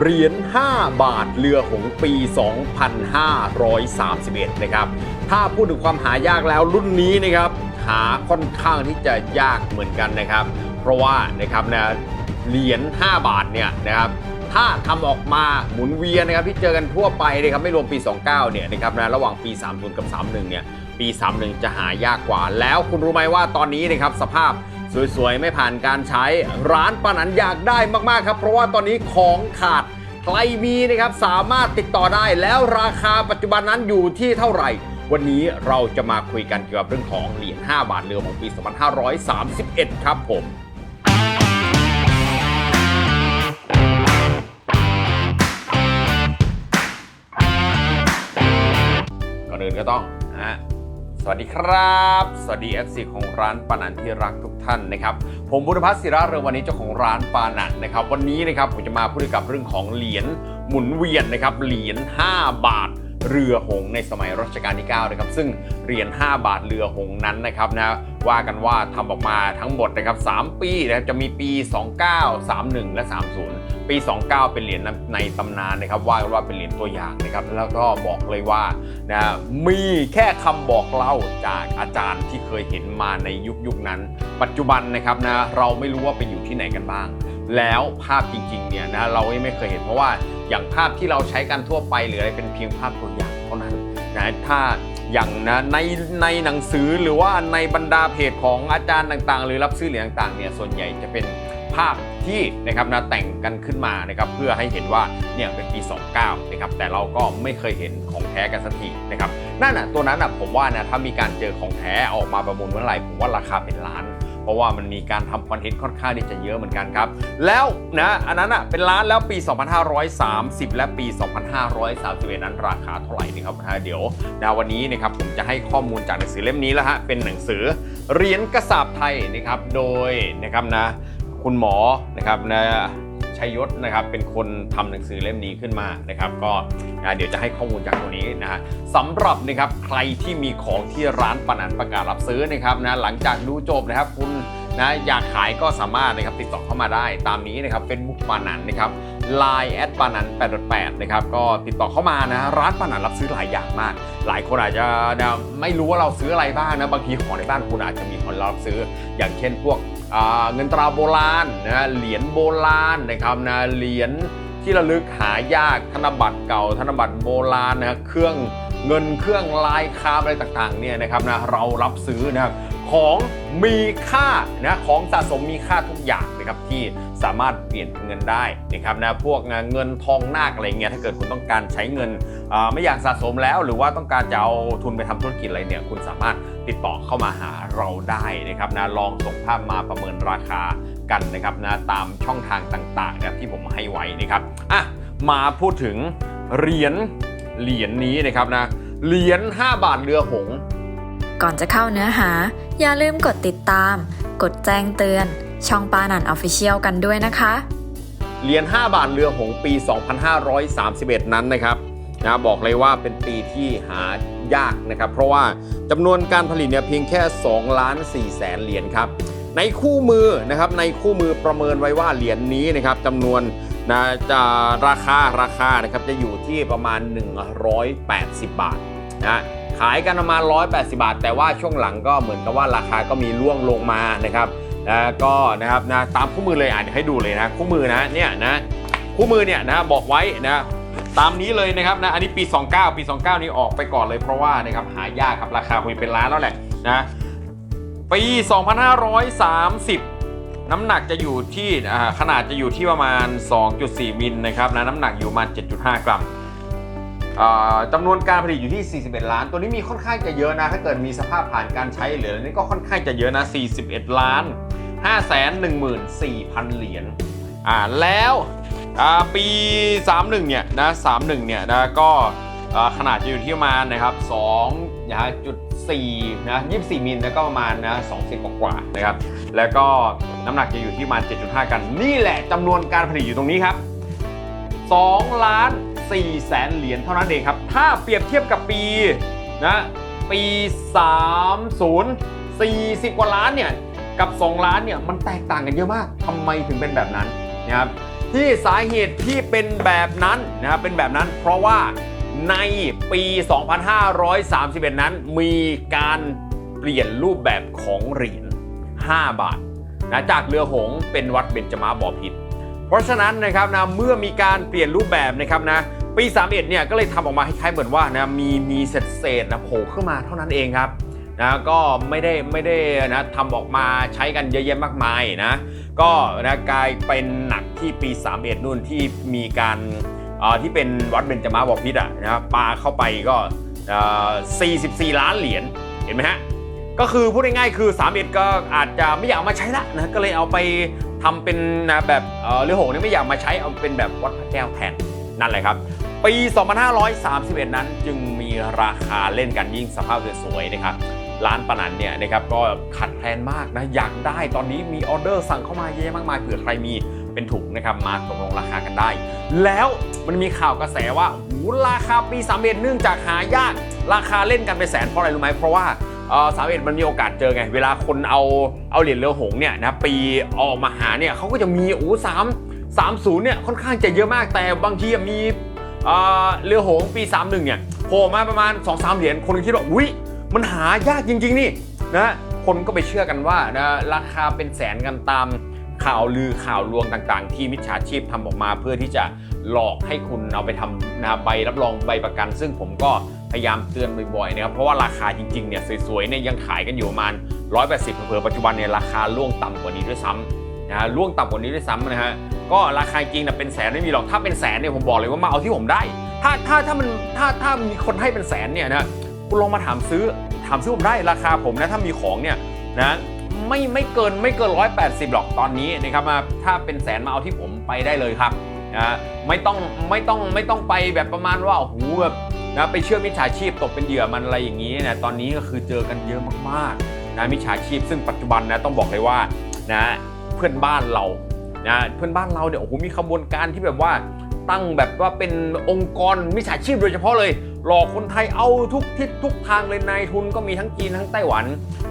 เหรียญ 5 บาทเรือหงส์ปี 2531 นะครับ ถ้าพูดถึงความหายากแล้วรุ่นนี้นะครับ หาค่อนข้างที่จะยากเหมือนกันนะครับ เพราะว่านะครับนะเหรียญ 5 บาทเนี่ยนะครับถ้าทำออกมาหมุนเวียนนะครับที่เจอกันทั่วไปนะครับไม่รวมปี 29 เนี่ยนะครับนะระหว่างปี 30 กับ 31 เนี่ยปี 31 จะหายากกว่า แล้วคุณรู้ไหมว่าตอนนี้นะครับสภาพ สวยๆ ไม่ผ่านการใช้ ร้านปานันอยากได้มากๆครับ เพราะว่าตอนนี้ของขาดใครมีนะครับสามารถติดต่อได้แล้วราคาปัจจุบันนั้นอยู่ที่เท่าไหร่ วันนี้เราจะมาคุยกันเกี่ยวกับเรื่องของเหรียญ5บาทเรือของปี 2531 ครับผมก่อนอื่นก็ต้องนะฮะ วัสดีครับ สวัสดี FC ของร้านปานันที่รักทุกท่านนะครับ ผมบุรพัฒน์ศิระเรืองวันนี้เจ้าของร้านปานันนะครับ วันนี้นะครับผมจะมาพูดกับเรื่องของเหรียญหมุนเวียนนะครับ เหรียญ5บาท เรือหงในสมัยรัชกาลที่9นะครับซึ่งเหรียญ5บาทเรือหงนั้นนะครับนะว่ากันว่าทำออกมาทั้งหมดนะครับ3ปีนะครับจะมีปี 29 31 และ 30 ปี 29 เป็นเหรียญในตำนานนะครับว่ากันว่าเป็นเหรียญตัวอย่างนะครับแล้วก็บอกเลยว่านะมีแค่คำบอกเล่าจากอาจารย์ที่เคยเห็นมาในยุคยุคนั้น ปัจจุบันนะครับนะเราไม่รู้ว่าไปอยู่ที่ไหนกันบ้าง แล้วภาพจริงๆเนี่ยนะเราไม่เคยเห็นเพราะว่าอย่างภาพที่เราใช้กันทั่วไปหรืออะไรเป็นเพียงภาพตัวอย่างเท่านั้นนะถ้าอย่างนะในในหนังสือหรือว่าในบรรดาเพจของอาจารย์ต่างๆ หรือรับซื้อเหรียญต่างๆเนี่ยส่วนใหญ่จะเป็นภาพที่นะครับนะแต่งกันขึ้นมานะครับเพื่อให้เห็นว่าเนี่ยเป็นปี 29นะครับแต่เราก็ไม่เคยเห็นของแท้กันสักทีนะครับนั่นน่ะตัวนั้นน่ะผมว่านะถ้ามีการเจอของแท้ออกมาประมูลเมื่อไหร่ผมว่าราคาเป็นล้าน เพราะว่ามันมีการทำคอนเทนต์ค่อนข้างที่จะเยอะเหมือนกันครับ แล้วนะอันนั้นอะเป็นล้านแล้วปี 2530 และปี 2531 นั้นราคาเท่าไหร่นะครับนะเดี๋ยวนะวันนี้นะครับผมจะให้ข้อมูลจากหนังสือเล่มนี้แล้วฮะเป็นหนังสือเหรียญกระสาบไทยนะครับโดยนะครับนะคุณหมอนะครับนะ ชัยยศนะครับเป็นคนทำหนังสือเล่มนี้ขึ้นมานะครับ ก็นะเดี๋ยวจะให้ข้อมูลจากตรงนี้นะฮะสำหรับนะครับใครที่มีของที่ร้านปนันประกาศรับซื้อนะครับนะหลังจากดูจบนะครับคุณนะอยากขายก็สามารถนะครับติดต่อเข้ามาได้ตามนี้นะครับเป็นมุกปานันนะครับ Line แอดปานัน8.8นะครับก็ติดต่อเข้ามานะร้านปานันรับซื้อหลายอย่างมาก หลายคนอาจจะนะไม่รู้ว่าเราซื้ออะไรบ้างนะบางทีของในบ้านคุณอาจจะมีคนรับซื้อ อย่างเช่นพวก เงินตราโบราณนะเหรียญโบราณนะครับนะเหรียญที่ระลึกหายากธนบัตรเก่า ธนบัตรโบราณนะเครื่องเงินเครื่องลายคราฟอะไรต่างๆเนี่ยนะครับนะเรารับซื้อนะครับ ของมีค่านะของสะสมมีค่าทุกอย่างนะครับที่สามารถเปลี่ยนเป็นเงินได้นะครับนะพวกเงินทองนาคอะไรเงี้ยถ้าเกิดคุณต้องการใช้เงินไม่อยากสะสมแล้ว หรือว่าต้องการจะเอาทุนไปทำธุรกิจอะไรเนี่ยคุณสามารถติดต่อเข้ามาหาเราได้นะครับนะลองส่งภาพมาประเมินราคากันนะครับนะตามช่องทางต่างๆนะที่ผมให้ไว้นะครับอะมาพูดถึงเหรียญเหรียญนี้นะครับนะเหรียญ5บาทเรือหง ก่อนจะเข้าเนื้อหา อย่าลืมกดติดตาม กดแจ้งเตือน ช่องปานันออฟฟิเชียลกันด้วยนะคะ เหรียญ5 บาทเรือหงส์ปี 2531 นั้นนะครับนะบอกเลยว่าเป็นปีที่หายากนะครับ เพราะว่าจำนวนการผลิตเนี่ยเพียงแค่2ล้าน4แสนเหรียญครับในคู่มือนะครับในคู่มือประเมินไว้ว่าเหรียญนี้นะครับจำนวนนะจะราคาราคานะครับจะอยู่ที่ประมาณ 180 บาทนะ ขายกันประมาณ 180 บาท แต่ว่าช่วงหลังก็เหมือนกับว่าราคาก็มีร่วงลงมานะครับแล้วก็นะครับนะตามคู่มือเลยอะเดี๋ยวให้ดูเลยนะคู่มือนะเนี่ยนะคู่มือเนี่ยนะบอกไว้นะตามนี้เลยนะครับนะอันนี้ปี 29 ปี 29 นี้ออกไปก่อนเลยเพราะว่านะครับหายากครับราคาคงเป็นล้านแล้วแหละนะปี 2530 น้ำหนักจะอยู่ที่ขนาดจะอยู่ที่ประมาณ 2.4 มิลนะครับนะน้ำหนักอยู่ประมาณ 7.5 กรัม จำนวนการผลิตอยู่ที่ 41 ล้าน ตัวนี้มีค่อนข้างจะเยอะนะ ถ้าเกิดมีสภาพผ่านการใช้เหรียญอันนี้ก็ค่อนข้างจะเยอะนะ 41 ล้าน 514,000 เหรียญ อ่า แล้วอ่าปี 31 เนี่ยนะ 31 เนี่ยนะก็ขนาดจะอยู่ที่ประมาณนะครับ2นะฮะจุด4นะ24 มิลแล้วก็ประมาณนะ20กว่าๆนะครับ แล้วก็น้ำหนักจะอยู่ที่ประมาณ 7.5 กัน นี่แหละจำนวนการผลิตอยู่ตรงนี้ครับ2ล้าน 4แสนเหรียญเท่านั้นเองครับ ถ้าเปรียบเทียบกับปีนะปี 30 40 กว่าล้านเนี่ย กับ 2 ล้านเนี่ย มันแตกต่างกันเยอะมากทำไมถึงเป็นแบบนั้นนะครับที่สาเหตุที่เป็นแบบนั้นนะครับเป็นแบบนั้นเพราะว่าในปี 2531 นั้นมีการเปลี่ยนรูปแบบของเหรียญ5บาทนะจากเรือหงเป็นวัดเบญจมาบอพิษเพราะฉะนั้นนะครับนะเมื่อมีการเปลี่ยนรูปแบบนะครับนะ ปี 31 เนี่ยก็เลยทำออกมาคล้ายๆเหมือนว่านะมีมีเศษเศษนะโผล่ขึ้นมาเท่านั้นเองครับนะก็ไม่ได้ไม่ได้นะทำออกมาใช้กันเยอะแยะมากมายนะก็นะกลายเป็นหนักที่ปี 31 นู่นที่มีการอ่อที่เป็นวัดเบญจมาบพิตรอะนะครับปาเข้าไปก็อ่อ44 ล้านเหรียญเห็นไหมฮะก็คือพูดง่ายๆคือ3เอ็ดก็อาจจะไม่อยากมาใช้ละนะก็เลยเอาไปทำเป็นนะแบบเอ่อเรือหงส์นี่ไม่อยากมาใช้เอาเป็นแบบวัดพระแก้วแทนนั่นแหละครับ ปี 2531 นั้นจึงมีราคาเล่นกันยิ่งสภาพสวยๆนะครับร้านปนันเนี่ยนะครับก็ขัดแคลนมากนะอยากได้ตอนนี้มีออเดอร์สั่งเข้ามาเยอะมากมายเผื่อใครมีเป็นถุงนะครับมาตกลงราคากันได้ แล้วมันมีข่าวกระแสว่าหูราคาปี3เอ็ดเนื่องจากหายากราคาเล่นกันไปแสนเพราะอะไรรู้ไหมเพราะว่าสามเอ็ดมันมีโอกาสเจอไง เวลาคนเอาเอาเหรียญเรือหงส์เนี่ยนะปีออกมาหาเนี่ยเขาก็จะมีโอ้สามสามศูนย์เนี่ยค่อนข้างจะเยอะมากแต่บางทีมี เอ่อเรือหงส์ปี 31 เนี่ยโผล่มาประมาณ 2 3 เหรียญคนคิดว่าอุ้ยมันหายากจริง ๆ นี่นะคนก็ไปเชื่อกันว่านะราคาเป็นแสนกันตามข่าวลือข่าวลวงต่างๆ ที่มิจฉาชีพทำออกมาเพื่อที่จะหลอกให้คุณเอาไปทำนะใบรับรองใบประกัน ซึ่งผมก็พยายามเตือนบ่อยๆนะครับเพราะว่าราคาจริงๆเนี่ยสวยๆเนี่ยยังขายกันอยู่ประมาณ 180เผื่อปัจจุบันเนี่ยราคาล่วงต่ำกว่านี้ด้วยซ้ำนะฮะล่วงต่ำกว่านี้ด้วยซ้ำนะฮะ ก็ราคาจริงนะเป็นแสนไม่มีหรอกถ้าเป็นแสนเนี่ยผมบอกเลยว่ามาเอาที่ผมได้ ถ้าถ้าถ้ามันถ้าถ้ามีคนให้เป็นแสนเนี่ยนะคุณลองมาถามซื้อถามซื้อผมได้ราคาผมนะถ้ามีของเนี่ยนะไม่ไม่เกินไม่เกิน 180 หรอกตอนนี้นะครับมาถ้าเป็นแสนมาเอาที่ผมไปได้เลยครับนะไม่ต้องไม่ต้องไม่ต้องไปแบบประมาณว่าโอ้โหแบบนะไปเชื่อมิจฉาชีพตกเป็นเหยื่อมันอะไรอย่างนี้นะตอนนี้ก็คือเจอกันเยอะมากๆนะมิจฉาชีพซึ่งปัจจุบันนะต้องบอกเลยว่านะเพื่อนบ้านเรา นะเพื่อนบ้านเราเนี่ยโอ้โหมีขบวนการที่แบบว่าตั้งแบบว่าเป็นองค์กรมิจฉาชีพโดยเฉพาะเลย หลอกคนไทยเอาทุกทิศทุกทางเลยนายทุนก็มีทั้งจีนทั้งไต้หวัน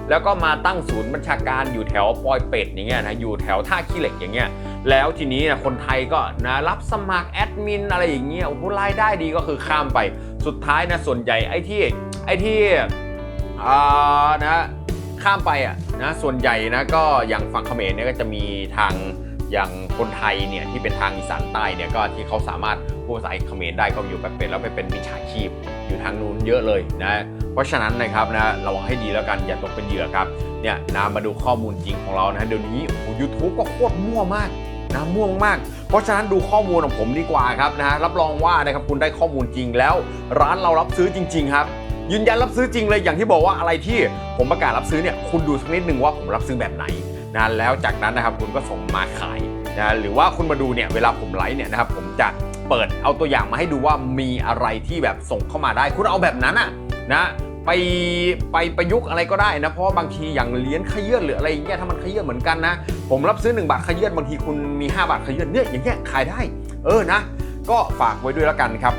แล้วก็มาตั้งศูนย์บัญชาการอยู่แถวปอยเป็ดอย่างเงี้ยนะอยู่แถวท่าขี้เหล็กอย่างเงี้ยแล้วทีนี้นะคนไทยก็นะรับสมัครแอดมินอะไรอย่างเงี้ยโอ้โหรายได้ดีก็คือข้ามไปสุดท้ายนะส่วนใหญ่ไอ้ที่ไอ้ที่อ่านะข้ามไปอะนะส่วนใหญ่นะก็อย่างฝั่งเขมรเนี่ยก็จะมีทาง อย่างคนไทยเนี่ยที่เป็นทางอีสานใต้เนี่ยก็ที่เขาสามารถพูดภาษาเขมรได้ก็อยู่แบบเป็นแล้วไปเป็นมิจฉาชีพอยู่ทางนู้นเยอะเลยนะเพราะฉะนั้นนะครับนะระวังให้ดีแล้วกันอย่าตกเป็นเหยื่อครับเนี่ยนะมาดูข้อมูลจริงของเรานะเดี๋ยวนี้โอ้โหยูทูบก็โคตรมั่วมากนะมั่วมาก เพราะฉะนั้นดูข้อมูลของผมดีกว่าครับนะรับรองว่านะครับคุณได้ข้อมูลจริงแล้ว ร้านเรารับซื้อจริง ๆ ครับ ยืนยันรับซื้อจริงเลยอย่างที่บอกว่าอะไรที่ผมประกาศรับซื้อเนี่ยคุณดูสักนิดหนึ่งว่าผมรับซื้อแบบไหน นะแล้วจากนั้นนะครับคุณก็ส่งมาขายนะหรือว่าคุณมาดูเนี่ยเวลาผมไลฟ์เนี่ยนะครับผมจะเปิดเอาตัวอย่างมาให้ดูว่ามีอะไรที่แบบส่งเข้ามาได้ คุณเอาแบบนั้นอะนะไปไปประยุกต์อะไรก็ได้นะ เพราะบางทีอย่างเหรียญขยื่นหรืออะไรอย่างเงี้ยถ้ามันขยื่นเหมือนกันนะ ผมรับซื้อ 1 บาทขยื่นบางทีคุณมี 5 บาทขยื่นเนี่ยอย่างเงี้ยขายได้ เออนะ ก็ฝากไว้ด้วยแล้วกันครับ